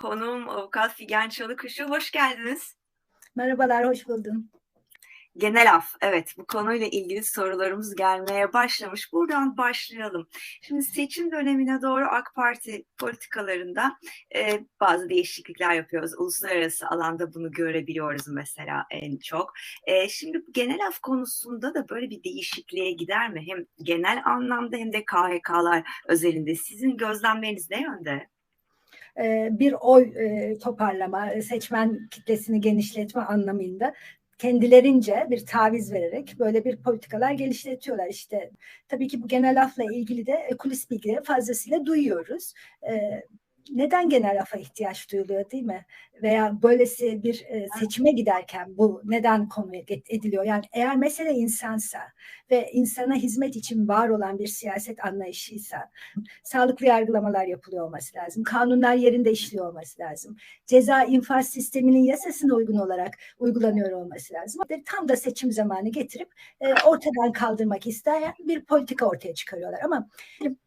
Konuğum avukat Figen Çalıkuşu. Hoş geldiniz. Merhabalar, hoş buldum. Genel af, evet bu konuyla ilgili sorularımız gelmeye başlamış. Buradan başlayalım. Şimdi seçim dönemine doğru AK Parti politikalarında e, bazı değişiklikler yapıyoruz. Uluslararası alanda bunu görebiliyoruz mesela en çok. E, şimdi genel af konusunda da böyle bir değişikliğe gider mi? Hem genel anlamda hem de KHK'lar özelinde. Sizin gözlemleriniz ne yönde? Bir oy toparlama, seçmen kitlesini genişletme anlamında kendilerince bir taviz vererek böyle bir politikalar geliştiriyorlar işte. Tabii ki bu genel afla ilgili de kulis bilgileri fazlasıyla duyuyoruz. Neden genel afa ihtiyaç duyuluyor değil mi? veya böylesi bir e, seçime giderken bu neden konu ediliyor? Yani eğer mesele insansa ve insana hizmet için var olan bir siyaset anlayışıysa sağlıklı yargılamalar yapılıyor olması lazım. Kanunlar yerinde işliyor olması lazım. Ceza infaz sisteminin yasasına uygun olarak uygulanıyor olması lazım. Tam da seçim zamanı getirip e, ortadan kaldırmak isteyen bir politika ortaya çıkarıyorlar. Ama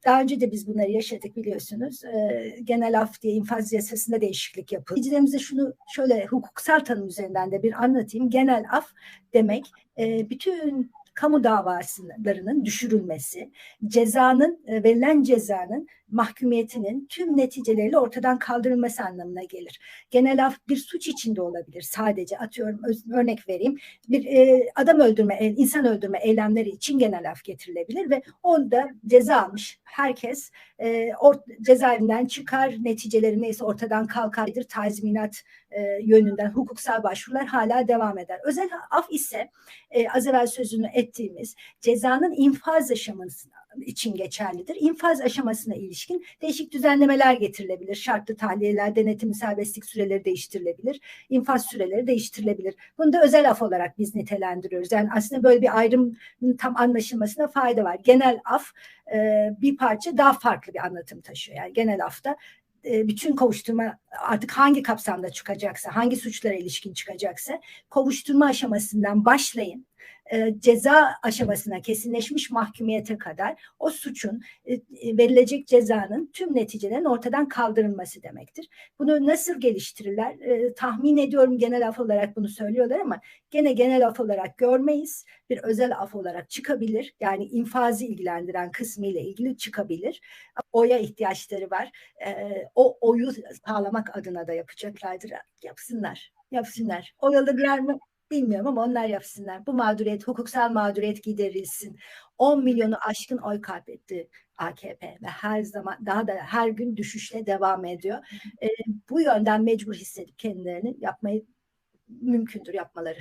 daha önce de biz bunları yaşadık biliyorsunuz. E, genel af diye infaz yasasında değişiklik yapıldı şunu şöyle hukuksal tanım üzerinden de bir anlatayım. Genel af demek e, bütün kamu davalarının düşürülmesi, cezanın e, verilen cezanın mahkumiyetinin tüm neticeleriyle ortadan kaldırılması anlamına gelir. Genel af bir suç içinde olabilir sadece atıyorum örnek vereyim bir e, adam öldürme insan öldürme eylemleri için genel af getirilebilir ve onda ceza almış herkes e, or, cezaevinden çıkar neticeleri neyse ortadan kalkardır tazminat e, yönünden hukuksal başvurular hala devam eder. Özel af ise e, az evvel sözünü ettiğimiz cezanın infaz aşamasına için geçerlidir. İnfaz aşamasına ilişkin değişik düzenlemeler getirilebilir. Şartlı tahliyeler, denetim serbestlik süreleri değiştirilebilir. İnfaz süreleri değiştirilebilir. Bunu da özel af olarak biz nitelendiriyoruz. Yani aslında böyle bir ayrım tam anlaşılmasına fayda var. Genel af e, bir parça daha farklı bir anlatım taşıyor. Yani genel afta bütün kovuşturma artık hangi kapsamda çıkacaksa, hangi suçlara ilişkin çıkacaksa kovuşturma aşamasından başlayın e, ceza aşamasına kesinleşmiş mahkumiyete kadar o suçun e, verilecek cezanın tüm neticelerin ortadan kaldırılması demektir. Bunu nasıl geliştirirler? E, tahmin ediyorum genel af olarak bunu söylüyorlar ama gene genel af olarak görmeyiz. Bir özel af olarak çıkabilir. Yani infazı ilgilendiren kısmı ile ilgili çıkabilir. Oya ihtiyaçları var. E, o oyu sağlamak adına da yapacaklardır. Yapsınlar yapsınlar. Oyalılar mı? Bilmiyorum ama onlar yapsınlar. Bu mağduriyet, hukuksal mağduriyet giderilsin. 10 milyonu aşkın oy kaybetti AKP ve her zaman daha da her gün düşüşle devam ediyor. E, bu yönden mecbur hissedip kendilerini yapmayı mümkündür yapmaları.